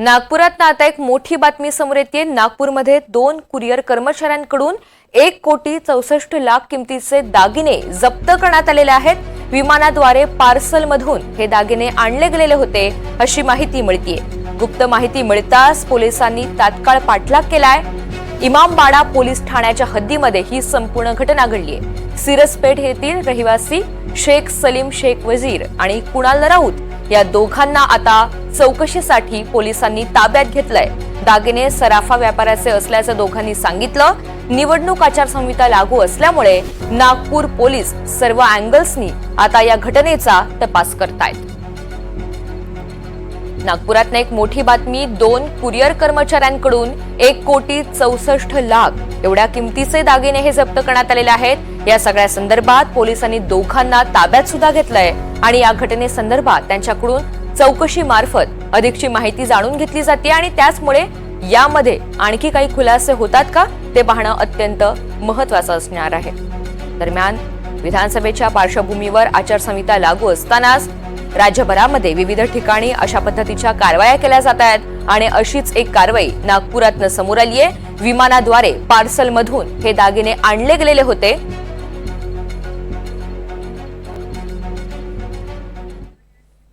नागपुरात आता एक मोठी बातमी समोर येते नागपूरमध्ये दोन कुरिअर कर्मचाऱ्यांकडून एक कोटी चौसष्ट लाख किमतीचे दागिने जप्त करण्यात आलेले आहेत. विमानाद्वारे पार्सलमधून हे दागिने आणले गेलेले होते अशी माहिती मिळतीये. गुप्त माहिती मिळताच पोलिसांनी तात्काळ पाठलाग केलाय. इमामबाडा पोलीस ठाण्याच्या हद्दीमध्ये ही संपूर्ण घटना घडली आहे सिरसपेठ येथील रहिवासी शेख सलीम शेख वजीर आणि कुणाल राऊत या दोघांना आता चौकशीसाठी पोलिसांनी ताब्यात घेतलंय. दागिने सराफा व्यापाराचे असल्याचं दोघांनी सांगितलं. निवडणूक आचारसंहिता लागू असल्यामुळे नागपूर पोलीस सर्व अँगल्सनी आता या घटनेचा तपास करतायत. नागपुरात एक मोठी बातमी दोन कुरिअर कर्मचाऱ्यांकडून एक कोटी चौसष्ट लाख एवढ्या किमतीचे दागिने हे जप्त करण्यात आलेले आहेत. या सगळ्या संदर्भात पोलिसांनी दोघांना ताब्यात सुद्धा घेतलंय. आणि या घटनेसंदर्भात त्यांच्याकडून चौकशी मार्फत अधिकची माहिती जाणून घेतली जाते आणि त्याचमुळे यामध्ये आणखी काही खुलासे होतात का? ते पाहणं अत्यंत महत्वाचं असणार आहे. दरम्यान विधानसभेच्या पार्श्वभूमीवर आचारसंहिता लागू असतानाच राज्यभरामध्ये विविध ठिकाणी अशा पद्धतीच्या कारवाया केल्या जात आहेत. आणि अशीच एक कारवाई नागपुरातनं समोर आली आहे विमानाद्वारे पार्सलमधून हे दागिने आणले गेलेले होते.